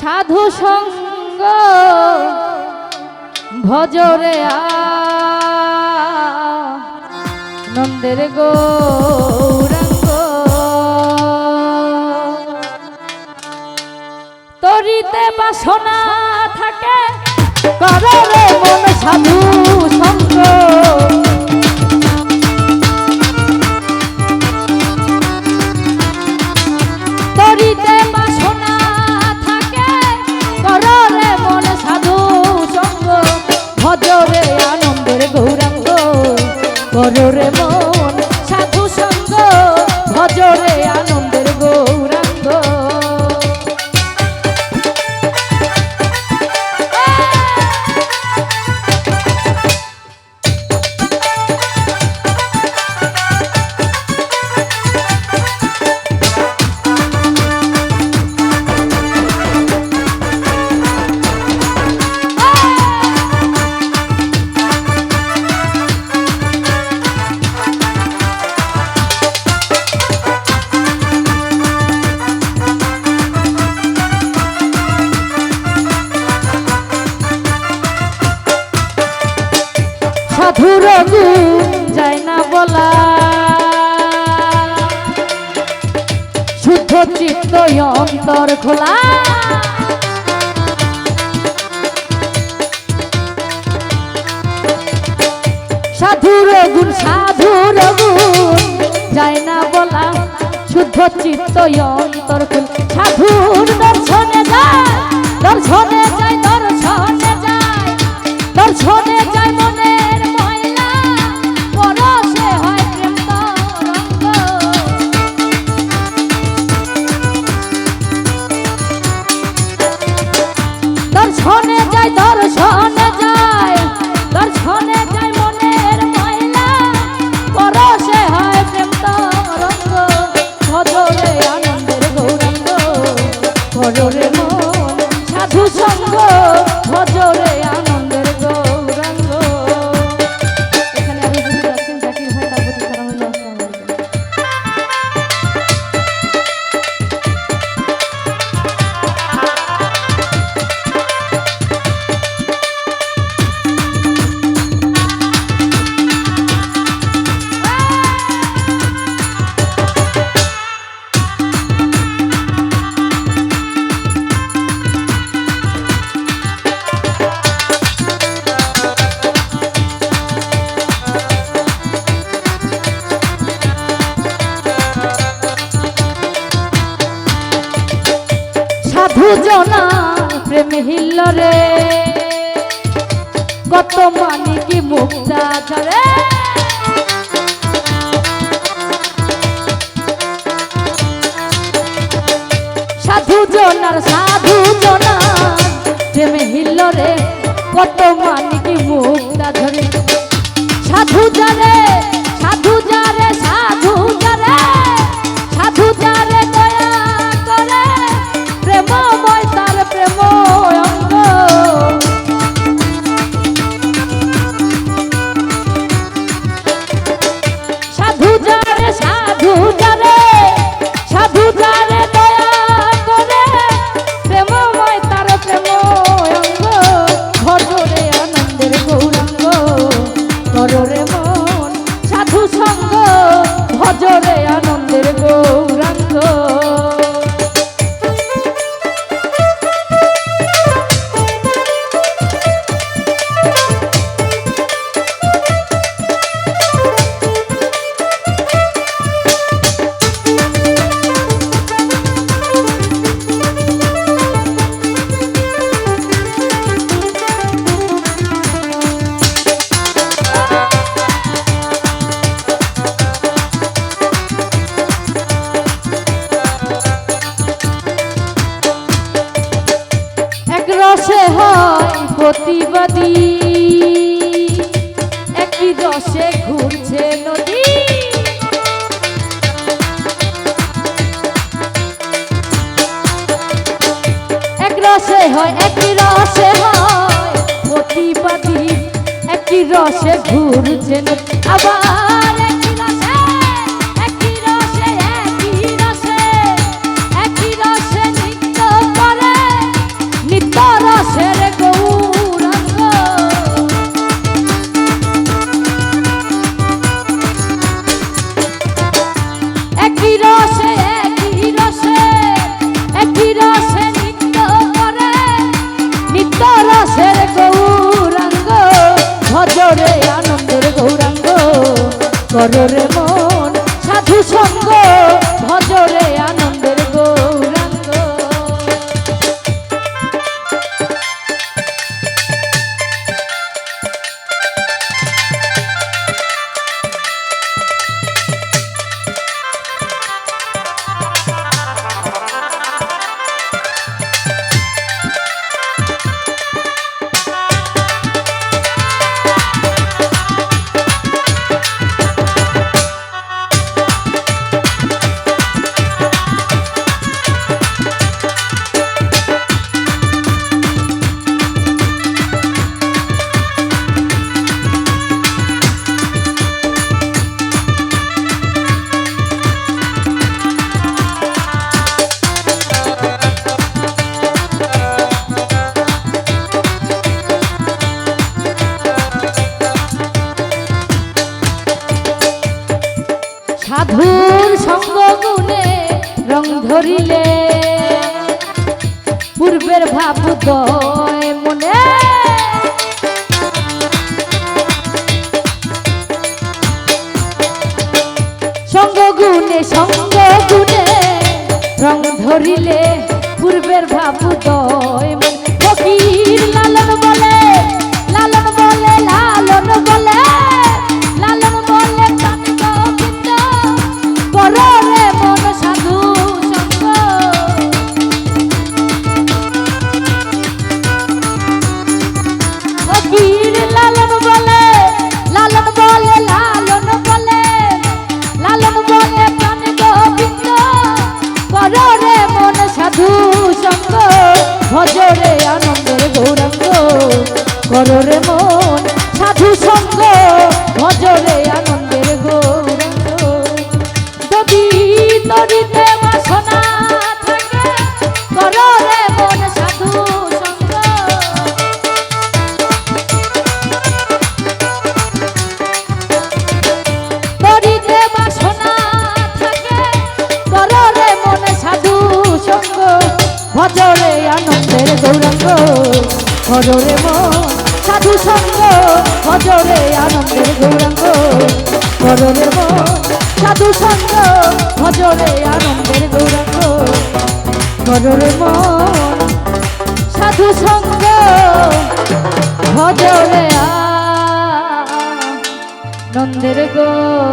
সাধু সঙ্গ ভজরে নন্দের গৌরাঙ্গ। তরিতে বাসনা থাকে করো করো রে চিত্ত অন্তর খোলা। সাধুর গুণ সাধুর গুণ যায় না বলা, শুদ্ধ চিত্ত অন্তর খোল। সাধুর দর্শনে যায় দর্শনে যায় দর্শনে যায়, দর্শনে দর্শনে যায় প্রেম হিল্লরে কত মানি কি মুক্তা ঝরে সাধু জনার সাধু জনার, প্রেম হিল্লরে কত মানি কি মুক্তা ঝরে সাধু যারে আবার। কররে মন সাধু সঙ্গ সঙ্গ গুণে রং ধরিলে পূর্বের ভাবুদয় মনে। ভজরে আনন্দের গৌরাঙ্গ করো রে মন সাধু সঙ্গ ভজরে আনন্দের গৌরাঙ্গ। যদি তরিতে বাসনা থাকে করো মন সাধু সঙ্গ। করিতে বাসনা থাকে কররে মনে সাধু সঙ্গ ভজরে আনন্দের গৌরাঙ্গ হজরে মন সাধু সঙ্গ হজরে আনন্দের গৌরাঙ্গ।